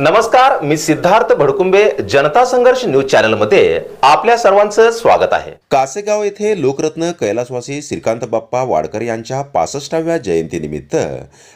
नमस्कार मी सिद्धार्थ भडकुंबे जनता संघर्ष न्यूज चॅनलमध्ये आपल्या सर्वांचं स्वागत आहे. कासेगाव येथे लोकरत्न कैलासवासी श्रीकांत बाप्पा वाडकर यांच्या पासष्टाव्या जयंतीनिमित्त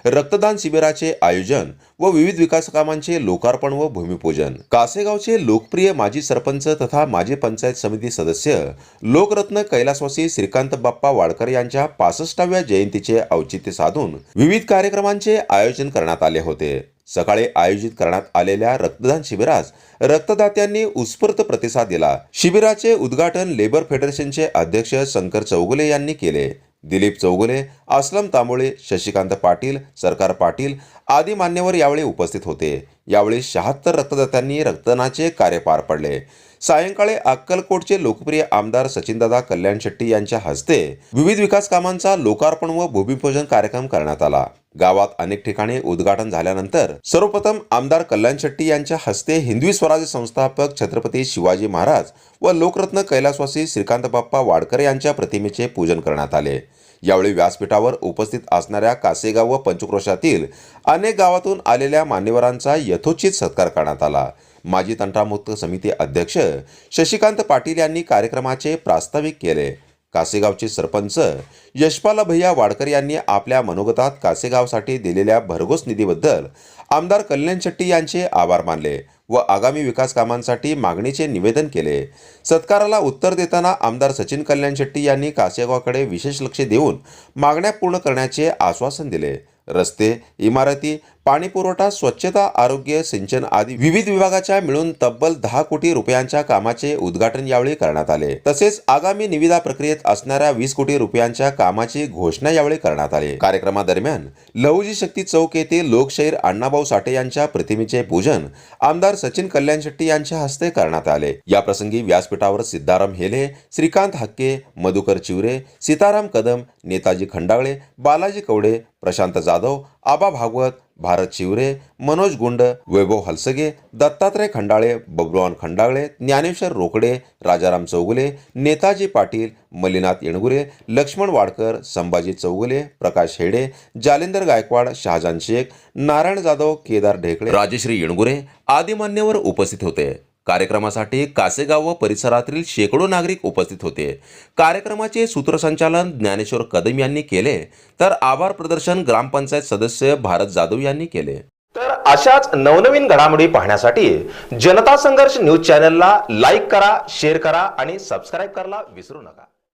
रक्तदान शिबिराचे आयोजन व विविध विकास कामांचे लोकार्पण व भूमिपूजन. कासेगावचे लोकप्रिय माजी सरपंच तथा माजी पंचायत समिती सदस्य लोकरत्न कैलासवासी श्रीकांत बाप्पा वाडकर यांच्या पासष्टाव्या जयंतीचे औचित्य साधून विविध कार्यक्रमांचे आयोजन करण्यात आले होते. सकाळी आयोजित करण्यात आलेल्या रक्तदान शिबिरास रक्तदात्यांनी उत्स्फूर्त प्रतिसाद दिला. शिबिराचे उद्घाटन लेबर फेडरेशनचे अध्यक्ष शंकर चौगुले यांनी केले. दिलीप चौगुले असलम तांबोळे शशिकांत पाटील सरकार पाटील आदी मान्यवर यावेळी उपस्थित होते. यावेळी शहात्तर रक्तदात्यांनी रक्तदानाचे कार्य पार पडले. सायंकाळी अक्कलकोटचे लोकप्रिय आमदार सचिनदादा कल्याण शेट्टी यांच्या हस्ते विविध विकास कामांचा लोकार्पण व भूमिपूजन कार्यक्रम करण्यात आला. गावात अनेक ठिकाणी उद्घाटन झाल्यानंतर सर्वप्रथम आमदार कल्याण शेट्टी यांच्या हस्ते हिंदवी स्वराज्य संस्थापक छत्रपती शिवाजी महाराज व लोकरत्न कैलासवासी श्रीकांत बाप्पा वाडकर यांच्या प्रतिमेचे पूजन करण्यात आले. यावेळी व्यासपीठावर उपस्थित असणाऱ्या कासेगाव व पंचक्रोशातील अनेक गावातून आलेल्या मान्यवरांचा यथोचित सत्कार करण्यात आला. माजी तंटामुक्त समिती अध्यक्ष शशिकांत पाटील यांनी कार्यक्रमाचे प्रास्ताविक केले. कासेगावचे सरपंच यशपाल भैया वाडकर यांनी आपल्या मनोगतात कासेगावसाठी दिलेल्या भरघोस निधीबद्दल आमदार कल्याण शेट्टी यांचे आभार मानले व आगामी विकास कामांसाठी मागणीचे निवेदन केले. सत्काराला उत्तर देताना आमदार सचिन कल्याण शेट्टी यांनी कासेगावकडे विशेष लक्ष देऊन मागण्या पूर्ण करण्याचे आश्वासन दिले. रस्ते इमारती पाणीपुरवठा स्वच्छता आरोग्य सिंचन आदी विविध विभागाच्या मिळून तब्बल दहा कोटी रुपयांच्या कामाचे उद्घाटन यावेळी करण्यात आले. तसेच आगामी निविदा प्रक्रियेत असणाऱ्या वीस कोटी रुपयांच्या कामाची घोषणा यावेळी करण्यात आली. कार्यक्रमादरम्यान लहुजी शक्ती चौक येथे लोकशाहीर अण्णाभाऊ साठे यांच्या प्रतिमेचे पूजन आमदार सचिन कल्याण शेट्टी यांच्या हस्ते करण्यात आले. या प्रसंगी व्यासपीठावर सिद्धाराम हेले श्रीकांत हक्के मधुकर चिवरे सीताराम कदम नेताजी खंडागळे बालाजी कवडे प्रशांत जाधव आबा भागवत भारत शिवरे मनोज गुंड वैभव हलसगे दत्तात्रय खंडाळे बबलवान खंडाळे ज्ञानेश्वर रोकडे राजाराम चौगुले नेताजी पाटील मल्लीनाथ येणगुरे लक्ष्मण वाडकर संभाजी चौगुले प्रकाश हेडे जालेंदर गायकवाड शहाजान शेख नारायण जाधव केदार ढेकळे राजश्री येणगुरे आदी मान्यवर उपस्थित होते. कार्यक्रमासाठी कासेगाव व परिसरातील शेकडो नागरिक उपस्थित होते. कार्यक्रमाचे सूत्रसंचालन ज्ञानेश्वर कदम यांनी केले तर आभार प्रदर्शन ग्रामपंचायत सदस्य भारत जाधव यांनी केले. तर अशाच नवनवीन घडामोडी पाहण्यासाठी जनता संघर्ष न्यूज चॅनलला लाईक करा शेअर करा आणि सबस्क्राईब करायला विसरू नका.